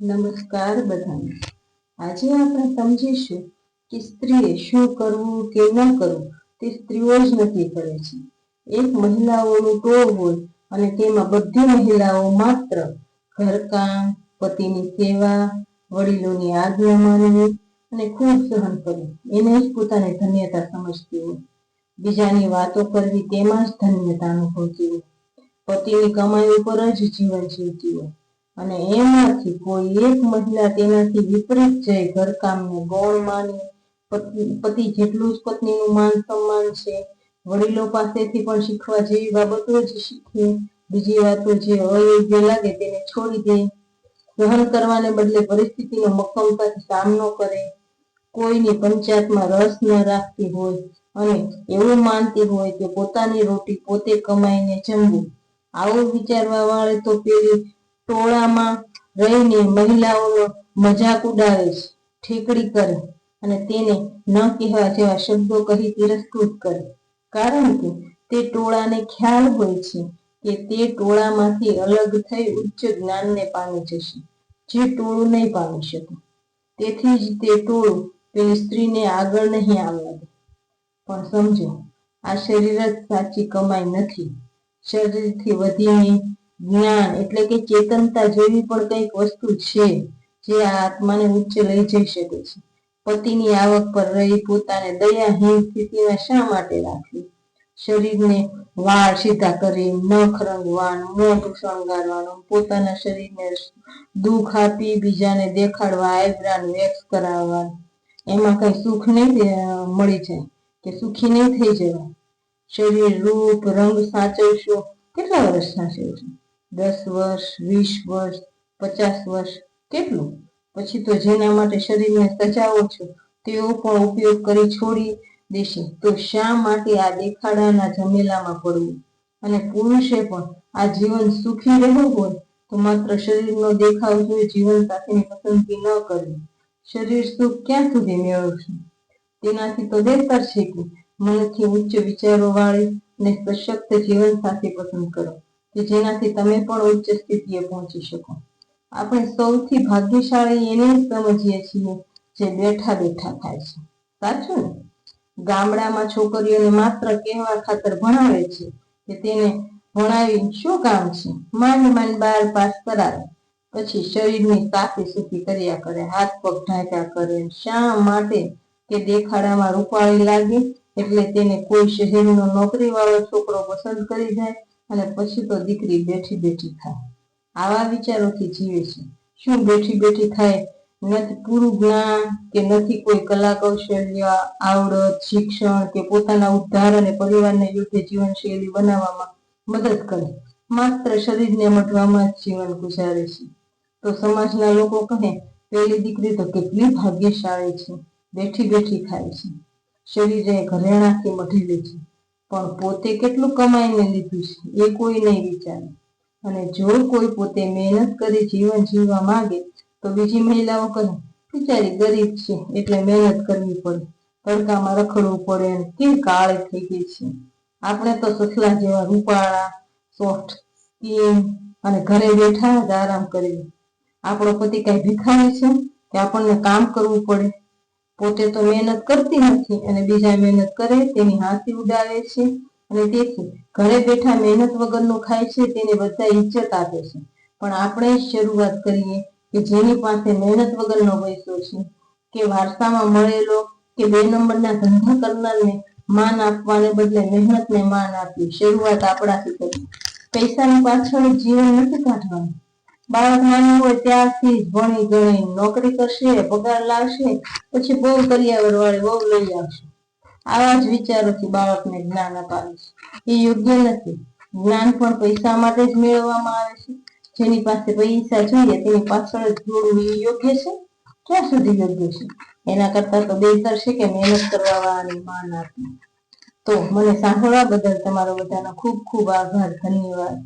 નમસ્કાર બધાને. આજે આપણે સમજીશું કે સ્ત્રીએ શું કરવું કે ન કરવું તે સ્ત્રીઓ જ નક્કી કરે છે. એક મહિલાઓનું ટોળ હોય અને તેમાં બધી મહિલાઓ માત્ર ઘરકામ, પતિની સેવા, વડીલોની આજ્ઞા માનવી અને ખૂબ સહન કરવું. એને જ પોતાની ધન્યતા સમજતી હોય. બીજાની વાતો કરવી તેમાં જ ધન્યતા અનુભવતી હોય. પતિની કમાઈ ઉપર જ જીવન જીવતી હોય. અને એમાંથી કોઈ એક મહિલા તેનાથી વિપરીત જઈ ઘરકામને ગૌણ માની. પતિ- જેટલું જ પત્નીનું માન સન્માન છે. વડીલો પાસેથી પણ શીખવા જેવી બાબતો જ શીખે. બીજી વાતો જે અયોગ્ય લાગે તેને છોડી દે. સહન કરવાને બદલે પરિસ્થિતિનો મક્કમતાથી સામનો કરે. કોઈની પંચાયતમાં રસ ન રાખતી હોય અને એવું માનતી હોય કે પોતાની રોટી પોતે કમાઈને જમવું. આવું વિચારવા વાળે તો પેલી ટોળામાં રહીને મહિલાઓનો મજાક ઉડાવે છે, ઠેકડી કરે અને તેને ન કહેવા જેવા શબ્દો કહી તિરસ્કૃત કરે. કારણ કે તે ટોળાને ખ્યાલ હોય છે કે તે ટોળામાંથી અલગ થઈ ઉચ્ચ જ્ઞાનને પામી જશે, જે ટોળું નહીં પામી શકે. તેથી જ તે ટોળું પેલી સ્ત્રીને આગળ નહીં આવવા દે. પણ સમજો, આ શરીર જ સાચી કમાઈ નથી. શરીરથી વધીને જ્ઞાન, એટલે કે ચેતનતા જેવી પણ કંઈક વસ્તુ છે, જે આ આત્માને ઉચ્ચ લઈ જઈ શકે છે. પતિની આવક પર રહી પોતાને દયાહીન સ્થિતિમાં શા માટે રાખવી? શરીરને વાળ સીધા કરી, નખ રંગવાનું, મોઢું શણગારવાનું, પોતાના શરીરને દુઃખ આપી બીજાને દેખાડવા, આઈબ્રાન વેક્સ કરાવવા એમાં કઈ સુખ નહીં મળી જાય, કે સુખી નહીં થઈ જવાય. શરીર, રૂપ, રંગ સાચવશો, કેટલા વર્ષના સાચવશો દસ વર્ષ, વીસ વર્ષ, પચાસ વર્ષ, કેટલું? પછી તો જેના માટે શરીરને સજાવો છો, તેઓ પણ ઉપયોગ કરી છોડી દેશે. તો શા માટે આ દેખાડાના ઝમેલામાં પડવું? અને પુરુષે પણ આ જીવન સુખી રહેવું હોય, તો માત્ર શરીરનો દેખાવ જોઈ જીવન સાથેની પસંદગી ન કરવી. શરીર સુખ ક્યાં સુધી મેળવશું? તેનાથી તો બહેતર છે કે મનથી ઉચ્ચ વિચારો વાળી અને સશક્ત જીવન સાથી પસંદ કરો. કે જેનાથી તમે પણ ઉચ્ચ સ્થિતિએ પહોંચી શકો. આપણે સૌથી ભાગ્યશાળી એને સમજીએ છીએ જે બેઠા બેઠા થાય છે. સાચું ને? ગામડામાં છોકરીઓને માત્ર કહેવા ખાતર ભણાવે છે કે તેને ભણાવી શું કામ છે? માંડ માંડ બાર પાસ કરાવે. પછી શરીરની સાફી સૂફી કર્યા કરે, હાથ પગ ઢાંક્યા કરે. શા માટે કે દેખાડામાં રૂપાળી લાગે? એટલે તેને કોઈ શહેરનો નોકરી વાળો છોકરો પસંદ કરી જાય. અને પછી તો દીકરી બેઠી બેઠી થાય. આવા વિચારોથી જીવે છે. શું બેઠી બેઠી થાય? નથી પૂરું જ્ઞાન કે નથી કોઈ કલા કૌશલ્ય આવડત, શિક્ષણ કે પોતાના ઉદ્ધાર અને પરિવારને યોગ્ય જીવનશૈલી બનાવવામાં મદદ કરે. માત્ર શરીરને મટવામાં જ જીવન ગુજારે છે. તો સમાજના લોકો કહે, પેલી દીકરી તો કેટલી ભાગ્યશાળી છે. બેઠી બેઠી ખાય છે. શરીરે ઘરેણાથી મઢેલી છે. પણ પોતે કેટલું કમાઈને લીધું છે, એ કોઈ નહીં વિચારે. અને જો કોઈ પોતે મહેનત કરી જીવન જીવવા માંગે, તો બીજી મહિલાઓ કહે, બિચારી ગરીબ છે, એટલે મહેનત કરવી પડે. તડકામાં રખડવું પડે અને કેવી કાળી થઈ ગઈ છે? આપણે તો સસલા જેવા રૂપાળા, સોફ્ટ સ્કીન અને ઘરે બેઠા જ આરામ કરીએ. આપણો પતિ કઈ ભિખારી છે કે આપણને કામ કરવું પડે? પોતે તો મહેનત કરતી નથી અને બીજા મહેનત કરે, તેની હાંસી ઉડાવે છે અને તેથી ઘરે બેઠા મહેનત વગરનું ખાય છે, તેને બધા ઇજ્જત આપે છે. પણ આપણે શરૂઆત કરીએ કે જેની પાસે મહેનત વગરનો પૈસો છે, કે વારસામાં મળેલો, કે બે નંબરના ધંધા કરનારને માન આપવાને બદલે મહેનતને માન આપી શરૂઆત આપણાથી કરી પૈસાની પાછળ જીવન નથી કાઢવાનું. બાળક નાનું હોય ત્યારથી જ ભણી ગણી, નોકરી કરશે, પગાર લાવશે, પછી બહુ કરિયાવર વાળી બહુ લઈ આવશે. આવા જ વિચારોથી બાળકને જ્ઞાન અપાવે છે. એ યોગ્ય નથી. જ્ઞાન પણ પૈસા માટે જ મેળવવામાં આવે છે. જેની પાસે પૈસા જોઈએ, તેની પાછળ જ જોડવું એ યોગ્ય છે? ક્યાં સુધી યોગ્ય છે? એના કરતા તો બહેતર છે કે મહેનત કરવા વાળાને માન આપવું. તો મને સાંભળવા બદલ તમારો બધાનો ખૂબ ખૂબ આભાર. ધન્યવાદ.